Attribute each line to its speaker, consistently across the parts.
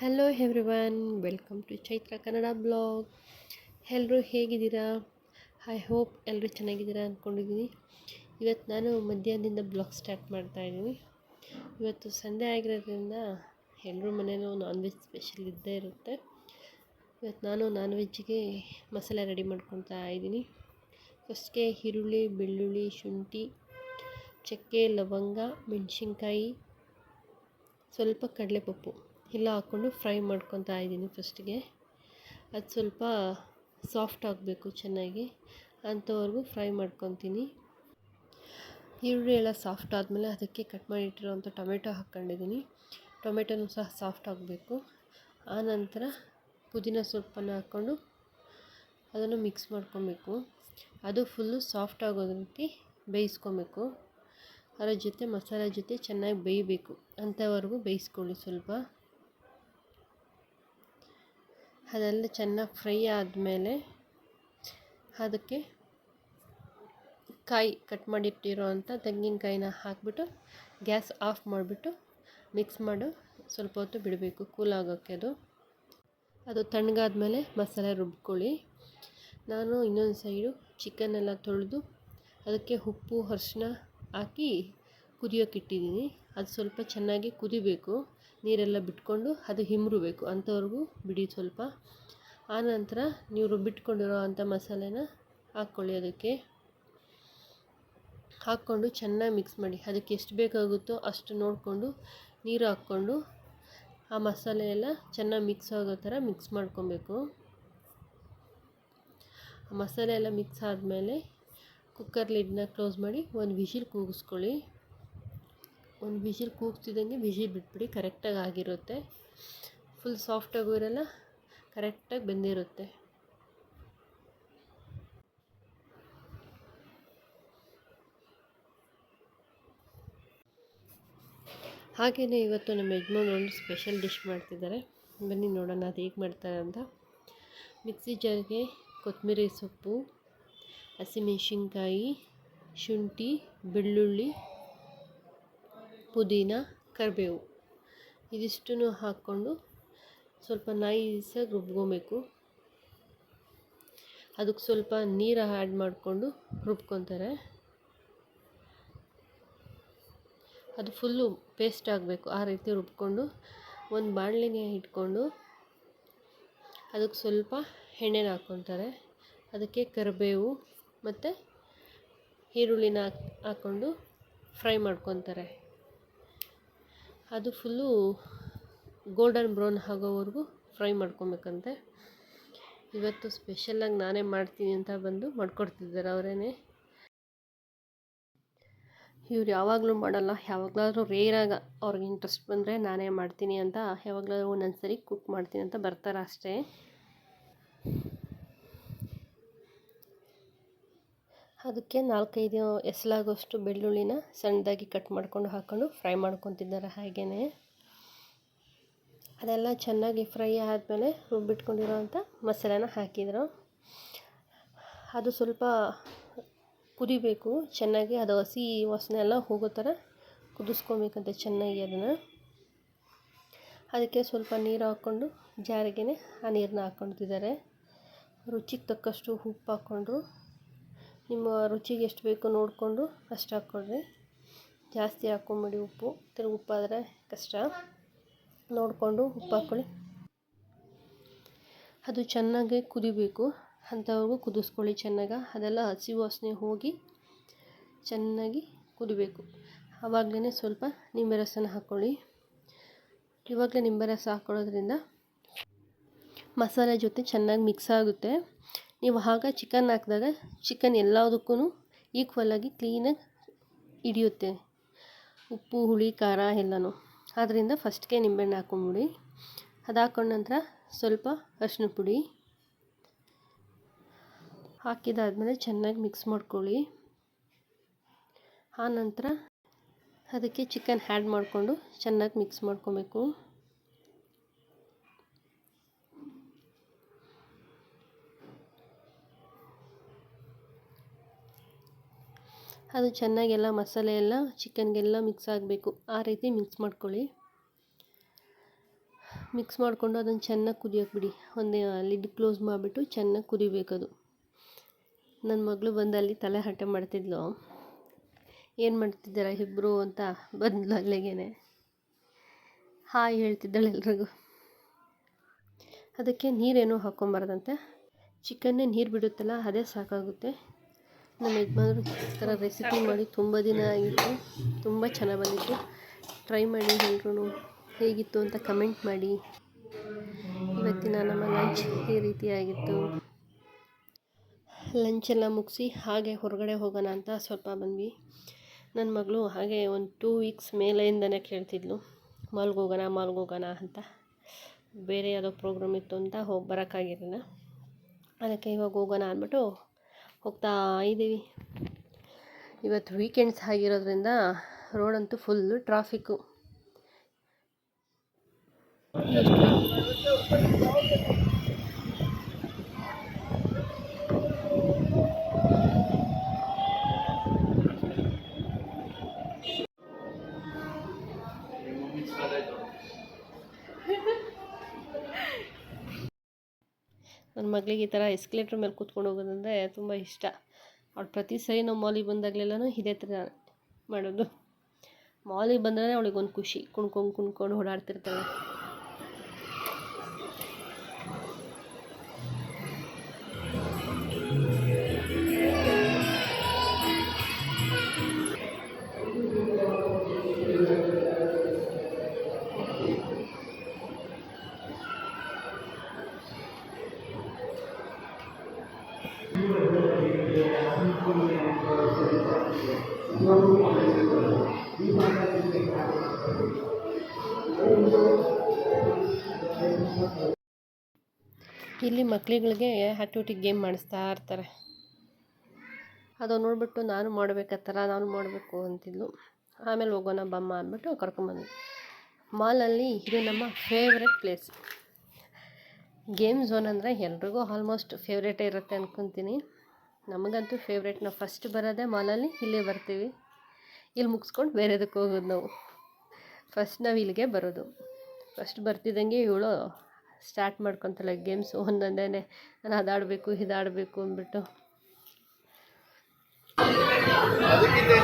Speaker 1: Hello everyone welcome to Chaitra Kannada blog ಎಲ್ಲರೂ ಹೇಗಿದ್ದೀರಾ? I hope ಎಲ್ಲರೂ ಚೆನ್ನಾಗಿದ್ದೀರಾ ಅಂದ್ಕೊಂಡಿದ್ದೀನಿ ಇವತ್ತು ನಾನು ಮಧ್ಯಾಹ್ನದಿಂದ ಬ್ಲಾಗ್ ಸ್ಟಾರ್ಟ್ ಮಾಡ್ತಾಯಿದ್ದೀನಿ ಇವತ್ತು ಸಂಡೇ ಆಗಿರೋದ್ರಿಂದ ಎಲ್ಲರೂ ಮನೇಲೂ ನಾನ್ ವೆಜ್ ಸ್ಪೆಷಲ್ ಇದ್ದೇ ಇರುತ್ತೆ. ಇವತ್ತು ನಾನು ನಾನ್ ವೆಜ್ಜಿಗೆ ಮಸಾಲೆ ರೆಡಿ ಮಾಡ್ಕೊತಾ ಇದ್ದೀನಿ. ಫಸ್ಟ್ಗೆ ಈರುಳ್ಳಿ, ಬೆಳ್ಳುಳ್ಳಿ, ಶುಂಠಿ, ಚಕ್ಕೆ, ಲವಂಗ, ಮೆಣಸಿನ್ಕಾಯಿ, ಸ್ವಲ್ಪ ಕಡಲೆಪಪ್ಪು. ಎಲ್ಲ ಹಾಕ್ಕೊಂಡು ಫ್ರೈ ಮಾಡ್ಕೊತಾ ಇದ್ದೀನಿ ಫಸ್ಟಿಗೆ. ಅದು ಸ್ವಲ್ಪ ಸಾಫ್ಟ್ ಆಗಬೇಕು ಚೆನ್ನಾಗಿ. ಅಂಥವರೆಗೂ ಫ್ರೈ ಮಾಡ್ಕೊತೀನಿ. ಈರುಳ್ಳಿ ಎಲ್ಲ ಸಾಫ್ಟ್ ಆದಮೇಲೆ ಅದಕ್ಕೆ ಕಟ್ ಮಾಡಿಟ್ಟಿರೋವಂಥ ಟೊಮೆಟೊ ಹಾಕ್ಕೊಂಡಿದ್ದೀನಿ. ಟೊಮೆಟೊನೂ ಸಹ ಸಾಫ್ಟ್ ಆಗಬೇಕು. ಆನಂತರ ಪುದೀನ ಸೊಪ್ಪನ್ನು ಹಾಕ್ಕೊಂಡು ಅದನ್ನು ಮಿಕ್ಸ್ ಮಾಡ್ಕೊಬೇಕು. ಅದು ಫುಲ್ಲು ಸಾಫ್ಟ್ ರೀತಿ ಬೇಯಿಸ್ಕೊಬೇಕು. ಅದರ ಜೊತೆ ಮಸಾಲೆ ಜೊತೆ ಚೆನ್ನಾಗಿ ಬೇಯಬೇಕು. ಅಂಥವರೆಗೂ ಬೇಯಿಸ್ಕೊಳ್ಳಿ ಸ್ವಲ್ಪ. ಅದೆಲ್ಲ ಚೆನ್ನಾಗಿ ಫ್ರೈ ಆದಮೇಲೆ ಅದಕ್ಕೆ ಕಾಯಿ ಕಟ್ ಮಾಡಿಟ್ಟಿರೋ ಅಂಥ ತೆಂಗಿನಕಾಯಿನ ಹಾಕಿಬಿಟ್ಟು ಗ್ಯಾಸ್ ಆಫ್ ಮಾಡಿಬಿಟ್ಟು ಮಿಕ್ಸ್ ಮಾಡು. ಸ್ವಲ್ಪ ಹೊತ್ತು ಬಿಡಬೇಕು ಕೂಲ್ ಆಗೋಕ್ಕೆ ಅದು. ಅದು ತಣ್ಣಗಾದ್ಮೇಲೆ ಮಸಾಲೆ ರುಬ್ಕೊಳ್ಳಿ. ನಾನು ಇನ್ನೊಂದು ಸೈಡು ಚಿಕನ್ನೆಲ್ಲ ತೊಳೆದು ಅದಕ್ಕೆ ಉಪ್ಪು ಅರಿಶಿನ ಹಾಕಿ ಕುದಿಯೋಕೆ ಇಟ್ಟಿದ್ದೀನಿ. ಅದು ಸ್ವಲ್ಪ ಚೆನ್ನಾಗಿ ಕುದಿಬೇಕು. ನೀರೆಲ್ಲ ಬಿಟ್ಕೊಂಡು ಅದು ಹಿಮ್ರಬೇಕು. ಅಂಥವ್ರಿಗೂ ಬಿಡಿ ಸ್ವಲ್ಪ. ಆನಂತರ ನೀವು ರುಬ್ಬಿಟ್ಕೊಂಡಿರೋ ಅಂಥ ಮಸಾಲೆನ ಹಾಕ್ಕೊಳ್ಳಿ ಅದಕ್ಕೆ. ಹಾಕ್ಕೊಂಡು ಚೆನ್ನಾಗಿ ಮಿಕ್ಸ್ ಮಾಡಿ. ಅದಕ್ಕೆ ಎಷ್ಟು ಬೇಕಾಗುತ್ತೋ ಅಷ್ಟು ನೋಡಿಕೊಂಡು ನೀರು ಹಾಕ್ಕೊಂಡು ಆ ಮಸಾಲೆ ಎಲ್ಲ ಚೆನ್ನಾಗಿ ಮಿಕ್ಸ್ ಆಗೋ ಥರ ಮಿಕ್ಸ್ ಮಾಡ್ಕೊಬೇಕು. ಮಸಾಲೆ ಎಲ್ಲ ಮಿಕ್ಸ್ ಆದಮೇಲೆ ಕುಕ್ಕರ್ ಲಿಡ್ನ ಕ್ಲೋಸ್ ಮಾಡಿ ಒಂದು ವಿಶಿಲ್ ಕೂಗಿಸ್ಕೊಳ್ಳಿ. ಒಂದು ವಿಶಿಲ್ ಕೂಗ್ತಿದ್ದಂಗೆ ವಿಶಿಲ್ ಬಿಟ್ಬಿಡಿ, ಕರೆಕ್ಟಾಗಿ ಆಗಿರುತ್ತೆ. ಫುಲ್ ಸಾಫ್ಟಾಗೂ ಇರಲ್ಲ, ಕರೆಕ್ಟಾಗಿ ಬೆಂದಿರುತ್ತೆ. ಹಾಗೆಯೇ ಇವತ್ತು ನಮ್ಮ ಯಜಮಾನ್ ಒಂದು ಸ್ಪೆಷಲ್ ಡಿಶ್ ಮಾಡ್ತಿದ್ದಾರೆ. ಬನ್ನಿ ನೋಡೋಣ ಅದು ಹೇಗೆ ಮಾಡ್ತಾರೆ ಅಂತ. ಮಿಕ್ಸಿ ಜಾರ್ಗೆ ಕೊತ್ತಂಬರಿ ಸೊಪ್ಪು, ಹಸಿಮೆಣಸಿನ್ಕಾಯಿ, ಶುಂಠಿ, ಬೆಳ್ಳುಳ್ಳಿ ಪುದೀನ, ಕರಿಬೇವು ಇದಿಷ್ಟನ್ನು ಹಾಕ್ಕೊಂಡು ಸ್ವಲ್ಪ ನೈಸಾಗಿ ರುಬ್ಕೊಬೇಕು. ಅದಕ್ಕೆ ಸ್ವಲ್ಪ ನೀರು ಆ್ಯಡ್ ಮಾಡಿಕೊಂಡು ರುಬ್ಕೊತಾರೆ. ಅದು ಫುಲ್ಲು ಪೇಸ್ಟ್ ಆಗಬೇಕು ಆ ರೀತಿ ರುಬ್ಕೊಂಡು. ಒಂದು ಬಾಣಲೆಗೆ ಇಟ್ಕೊಂಡು ಅದಕ್ಕೆ ಸ್ವಲ್ಪ ಎಣ್ಣೆನ ಹಾಕ್ಕೊತಾರೆ. ಅದಕ್ಕೆ ಕರಿಬೇವು ಮತ್ತು ಈರುಳ್ಳಿನ ಹಾಕ್ಕೊಂಡು ಫ್ರೈ ಮಾಡ್ಕೊತಾರೆ. ಅದು ಫುಲ್ಲು ಗೋಲ್ಡನ್ ಬ್ರೌನ್ ಆಗೋವರೆಗೂ ಫ್ರೈ ಮಾಡ್ಕೊಬೇಕಂತೆ. ಇವತ್ತು ಸ್ಪೆಷಲಾಗಿ ನಾನೇ ಮಾಡ್ತೀನಿ ಅಂತ ಬಂದು ಮಾಡ್ಕೊಡ್ತಿದ್ದಾರೆ ಅವರೇನೆ. ಇವ್ರು ಯಾವಾಗಲೂ ಮಾಡಲ್ಲ, ಯಾವಾಗಲಾದ್ರೂ ರೇರಾಗ ಅವ್ರಿಗೆ ಇಂಟ್ರೆಸ್ಟ್ ಬಂದರೆ ನಾನೇ ಮಾಡ್ತೀನಿ ಅಂತ, ಯಾವಾಗಲಾದ್ರೂ ಒಂದೊಂದು ಸರಿ ಕುಕ್ ಮಾಡ್ತೀನಿ ಅಂತ ಬರ್ತಾರೆ ಅಷ್ಟೇ. ಅದಕ್ಕೆ ನಾಲ್ಕೈದು ಎಸಲಾಗೋಷ್ಟು ಬೆಳ್ಳುಳ್ಳಿನ ಸಣ್ಣದಾಗಿ ಕಟ್ ಮಾಡ್ಕೊಂಡು ಹಾಕ್ಕೊಂಡು ಫ್ರೈ ಮಾಡ್ಕೊತಿದ್ದಾರೆ ಹಾಗೆಯೇ ಅದೆಲ್ಲ ಚೆನ್ನಾಗಿ ಫ್ರೈ ಆದಮೇಲೆ ರುಬ್ಬಿಟ್ಕೊಂಡಿರೋವಂಥ ಮಸಾಲೆನ ಹಾಕಿದರು. ಅದು ಸ್ವಲ್ಪ ಕುದಿಬೇಕು, ಚೆನ್ನಾಗಿ ಅದು ಹಸಿ ವಾಸನೆ ಎಲ್ಲ ಹೋಗೋ ಥರ ಕುದಿಸ್ಕೊಬೇಕಂತೆ ಚೆನ್ನಾಗಿ ಅದನ್ನು. ಅದಕ್ಕೆ ಸ್ವಲ್ಪ ನೀರು ಹಾಕ್ಕೊಂಡು ಜಾರಿಗೆ ಆ ನೀರನ್ನ ಹಾಕ್ಕೊಂಡಿದ್ದಾರೆ. ರುಚಿಗೆ ತಕ್ಕಷ್ಟು ಉಪ್ಪು ಹಾಕ್ಕೊಂಡ್ರು ನಿಮ್ಮ ರುಚಿಗೆ ಎಷ್ಟು ಬೇಕೋ ನೋಡಿಕೊಂಡು ಅಷ್ಟು ಹಾಕ್ಕೊಳ್ರಿ. ಜಾಸ್ತಿ ಹಾಕ್ಕೊಂಬಿಡಿ ಉಪ್ಪು. ತಿರುಗಿ ಉಪ್ಪಾದರೆ ಕಷ್ಟ. ನೋಡಿಕೊಂಡು ಉಪ್ಪು ಹಾಕ್ಕೊಳ್ಳಿ. ಅದು ಚೆನ್ನಾಗಿ ಕುದಿಬೇಕು. ಅಂಥವ್ರಿಗೂ ಕುದಿಸ್ಕೊಳ್ಳಿ ಚೆನ್ನಾಗಿ. ಅದೆಲ್ಲ ಹಸಿ ವಾಸನೆ ಹೋಗಿ ಚೆನ್ನಾಗಿ ಕುದಿಬೇಕು. ಆವಾಗಲೇ ಸ್ವಲ್ಪ ನಿಂಬೆ ರಸನ ಹಾಕ್ಕೊಳ್ಳಿ. ಇವಾಗಲೇ ನಿಂಬೆ ರಸ ಹಾಕ್ಕೊಳ್ಳೋದ್ರಿಂದ ಮಸಾಲೆ ಜೊತೆ ಚೆನ್ನಾಗಿ ಮಿಕ್ಸ್ ಆಗುತ್ತೆ. ನೀವು ಆಗ ಚಿಕನ್ ಹಾಕಿದಾಗ ಚಿಕನ್ ಎಲ್ಲದಕ್ಕೂ ಈಕ್ವಲಾಗಿ ಕ್ಲೀನಾಗಿ ಹಿಡಿಯುತ್ತೆ. ಉಪ್ಪು, ಹುಳಿ, ಖಾರ ಎಲ್ಲನೂ. ಆದ್ದರಿಂದ ಫಸ್ಟ್ಗೆ ನಿಂಬೆಹಣ್ಣು ಹಾಕೊಂಬಿಡಿ. ಅದು ಹಾಕೊಂಡ ನಂತರ ಸ್ವಲ್ಪ ಅರಿಶಿನ ಪುಡಿ ಹಾಕಿದಾದಮೇಲೆ ಚೆನ್ನಾಗಿ ಮಿಕ್ಸ್ ಮಾಡ್ಕೊಳ್ಳಿ. ಆನಂತರ ಅದಕ್ಕೆ ಚಿಕನ್ ಆ್ಯಡ್ ಮಾಡಿಕೊಂಡು ಚೆನ್ನಾಗಿ ಮಿಕ್ಸ್ ಮಾಡ್ಕೊಬೇಕು. ಅದು ಚೆನ್ನಾಗೆಲ್ಲ ಮಸಾಲೆ ಎಲ್ಲ, ಚಿಕನ್ಗೆಲ್ಲ ಮಿಕ್ಸ್ ಆಗಬೇಕು. ಆ ರೀತಿ ಮಿಕ್ಸ್ ಮಾಡ್ಕೊಳ್ಳಿ. ಮಿಕ್ಸ್ ಮಾಡಿಕೊಂಡು ಅದನ್ನು ಚೆನ್ನಾಗಿ ಕುದಿಯೋಕೆ ಬಿಡಿ. ಒಂದು ಲಿಡ್ ಕ್ಲೋಸ್ ಮಾಡಿಬಿಟ್ಟು ಚೆನ್ನಾಗಿ ಕುದಿಬೇಕದು ನನ್ನ ಮಗಳು ಬಂದು ಅಲ್ಲಿ ತಲೆ ಹಟ್ಟೆ ಮಾಡ್ತಿದ್ಲು. ಏನು ಮಾಡ್ತಿದ್ದೀರಾ ಇಬ್ಬರು ಅಂತ ಬಂದ್ಲು ಅಲ್ಲಿಗೇನೆ ಹಾಯ್ ಹೇಳ್ತಿದ್ದಾಳೆ ಎಲ್ರಿಗೂ. ಅದಕ್ಕೆ ನೀರೇನೂ ಹಾಕ್ಕೊಂಬಾರ್ದಂತೆ. ಚಿಕನ್ನೇ ನೀರು ಬಿಡುತ್ತಲ್ಲ, ಅದೇ ಸಾಕಾಗುತ್ತೆ. ನಮ್ಮ ಯಜಮಾನರು ಈ ಥರ ರೆಸಿಪಿ ಮಾಡಿ ತುಂಬ ದಿನ ಆಗಿತ್ತು. ತುಂಬ ಚೆನ್ನಾಗಿ ಬಂದಿತ್ತು. ಟ್ರೈ ಮಾಡಿ ಎಲ್ರೂ ಹೇಗಿತ್ತು ಅಂತ ಕಮೆಂಟ್ ಮಾಡಿ. ಇವತ್ತಿನ ನಮ್ಮ ಲಂಚ್ ಈ ರೀತಿಯಾಗಿತ್ತು ಲಂಚೆಲ್ಲ ಮುಗಿಸಿ ಹಾಗೆ ಹೊರಗಡೆ ಹೋಗೋಣ ಅಂತ ಸ್ವಲ್ಪ ಬಂದ್ವಿ. ನನ್ನ ಮಗಳು ಹಾಗೆ ಒಂದು ಟೂ ವೀಕ್ಸ್ ಮೇಲೆಯಿಂದನೇ ಕೇಳ್ತಿದ್ಲು. ಮಾಲ್ಗೆ ಹೋಗೋಣ ಮಾಲ್ಗೆ ಹೋಗೋಣ ಅಂತ. ಬೇರೆ ಯಾವುದೋ ಪ್ರೋಗ್ರಾಮ್ ಇತ್ತು ಅಂತ ಹೋಗಿ ಬರೋಕ್ಕಾಗಿರಲಿಲ್ಲ. ಅದಕ್ಕೆ ಇವಾಗ ಹೋಗೋಣ ಅಂದ್ಬಿಟ್ಟು ಹೋಗ್ತಾ ಇದ್ದೀವಿ. ಇವತ್ತು ವೀಕೆಂಡ್ಸ್ ಆಗಿರೋದ್ರಿಂದ ರೋಡಂತೂ ಫುಲ್ಲು ಟ್ರಾಫಿಕ್ಕು ಮಗಳಿಗೆ ಈ ಥರ ಎಸ್ಕಲೇಟ್ರ್ ಮೇಲೆ ಕೂತ್ಕೊಂಡು ಹೋಗೋದಂದರೆ ತುಂಬ ಇಷ್ಟ. ಅವಳು ಪ್ರತಿ ಸರಿ ನಾವು ಮಾಲಿಗೆ ಬಂದಾಗಲೆಲ್ಲನೂ ಇದೇ ಥರ ಮಾಡೋದು. ಮಾಲಿಗೆ ಬಂದ್ರೆ ಅವಳಿಗೆ ಒಂದು ಖುಷಿ. ಕುಣ್ಕೊಂಡು ಕುಣ್ಕೊಂಡು ಓಡಾಡ್ತಿರ್ತಾಳೆ. ಇಲ್ಲಿ ಮಕ್ಳುಗಳಿಗೆ ಆ್ಯಕ್ಟಿವಿಟಿ ಗೇಮ್ ಮಾಡಿಸ್ತಾ ಇರ್ತಾರೆ. ಅದು ನೋಡಿಬಿಟ್ಟು ನಾನು ಮಾಡಬೇಕತ್ತಲ್ಲ ನಾನು ಮಾಡಬೇಕು ಅಂತಿದ್ಲು. ಆಮೇಲೆ ಹೋಗೋಣ ಬಮ್ಮ ಅಂದ್ಬಿಟ್ಟು ಕರ್ಕೊಂಬಂದ್ವಿ ಮಾಲಲ್ಲಿ ಇದು ನಮ್ಮ ಫೇವ್ರೆಟ್ ಪ್ಲೇಸ್ ಗೇಮ್ ಝೋನ್ ಅಂದರೆ ಎಲ್ರಿಗೂ ಆಲ್ಮೋಸ್ಟ್ ಫೇವ್ರೇಟೇ ಇರುತ್ತೆ ಅಂದ್ಕೊತೀನಿ ನಮಗಂತೂ ಫೇವ್ರೇಟ್ ನಾವು ಫಸ್ಟ್ ಬರೋದೇ ಮಾಲಲ್ಲಿ ಇಲ್ಲೇ ಬರ್ತೀವಿ. ಇಲ್ಲಿ ಮುಗಿಸ್ಕೊಂಡು ಬೇರೆದಕ್ಕೆ ಹೋಗೋದು ನಾವು. ಫಸ್ಟ್ ನಾವು ಇಲ್ಲಿಗೆ ಬರೋದು. ಫಸ್ಟ್ ಬರ್ತಿದ್ದಂಗೆ ಇವಳು ಸ್ಟಾರ್ಟ್ ಮಾಡ್ಕೊತಲ್ಲ ಗೇಮ್ಸು ಒಂದೊಂದೇ ನಾನು ಅದಾಡಬೇಕು ಇದಾಡಬೇಕು ಅಂದ್ಬಿಟ್ಟು.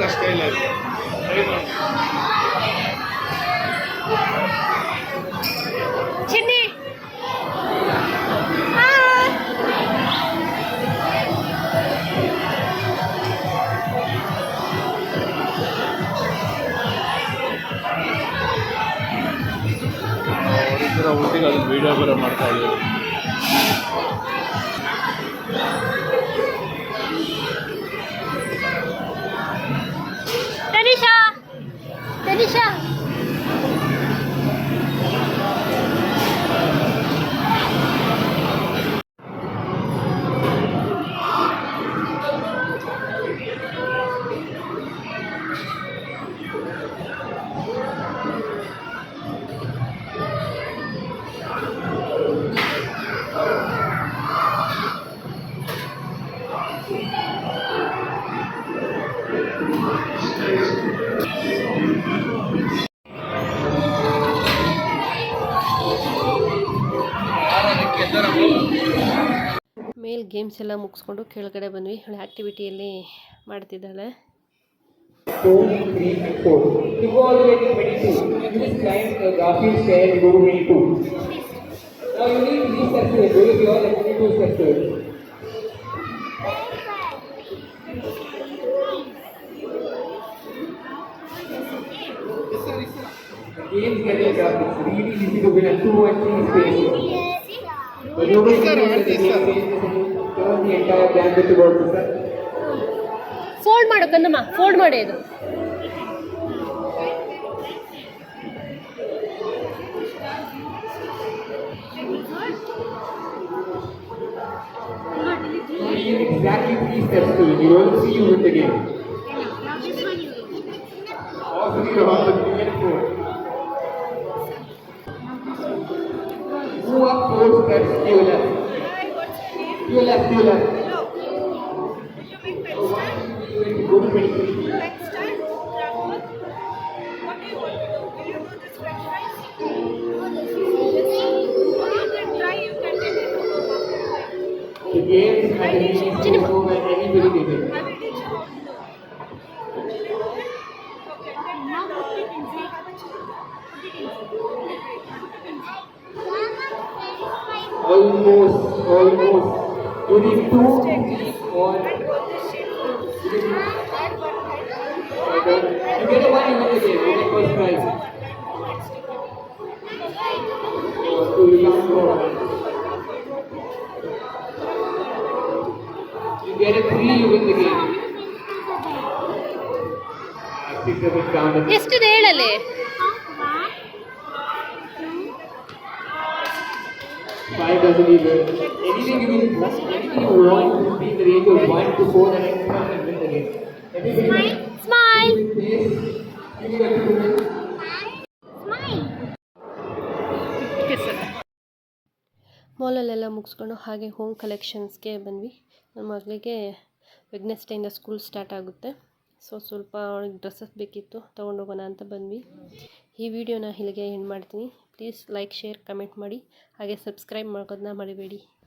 Speaker 2: ಕಷ್ಟ ಇಲ್ಲ ವೀಡಿಯೋ ಮಾಡ್ತಾ
Speaker 1: ಗೇಮ್ಸ್ ಎಲ್ಲ ಮುಗಿಸ್ಕೊಂಡು ಕೆಳಗಡೆ ಬಂದ್ವಿ. ಅವಳು ಮಾಡ್ತಾಡಾಳೆ ಮಾಡ್ತಿದ್ದಾಳೆ.
Speaker 3: ಏನು 4 ವಿವಲ್ ವೇ 22 ಟೂ ನೌ ಇದೆ नीड ಸರ್ ಹೇಳ್ತೀನಿ ಸರ್
Speaker 1: ಫೋಲ್ಡ್ ಮಾಡೋ ಕನ್ನಡಮ್ಮ ಫೋಲ್ಡ್ ಮಾಡಿ
Speaker 3: ಇದು.
Speaker 1: ಇಕ್ಸಾಕ್ಟಲಿ
Speaker 3: ಪ್ಲೀಸ್ ಸರ್ ಟೀ ವಿಲ್ ಜಾಯಿನ್ ಆಗಿ Almost, almost. You need two, four. You get a one, game. You get first prize. Everything in the
Speaker 1: game
Speaker 3: ಎಷ್ಟು ಹೇಳಲೇ ಫೈವ್ ಬದನೆ ಇದೆ
Speaker 1: ಎನಿಥಿಂಗ್ ಮುಗಿಸ್ಕೊಂಡು ಹಾಗೆ ಹೋಮ್ ಕಲೆಕ್ಷನ್ಸ್ಗೆ ಬಂದ್ವಿ. ನನ್ನ ಮಗಳಿಗೆ ವೆಗ್ನೆಸ್ಡೇಯಿಂದ ಸ್ಕೂಲ್ ಸ್ಟಾರ್ಟ್ ಆಗುತ್ತೆ. ಸೊ, ಸ್ವಲ್ಪ ಅವಳಿಗೆ ಡ್ರೆಸ್ಸಸ್ ಬೇಕಿತ್ತು ತೊಗೊಂಡೋಗೋಣ ಅಂತ ಬಂದ್ವಿ. ಈ ವಿಡಿಯೋನ ಇಲ್ಲಿಗೆ ಎಂಡ್ ಮಾಡ್ತೀನಿ. ಪ್ಲೀಸ್ ಲೈಕ್ ಶೇರ್ ಕಮೆಂಟ್ ಮಾಡಿ. ಹಾಗೆ ಸಬ್ಸ್ಕ್ರೈಬ್ ಮಾಡೋದನ್ನ ಮರಿಬೇಡಿ.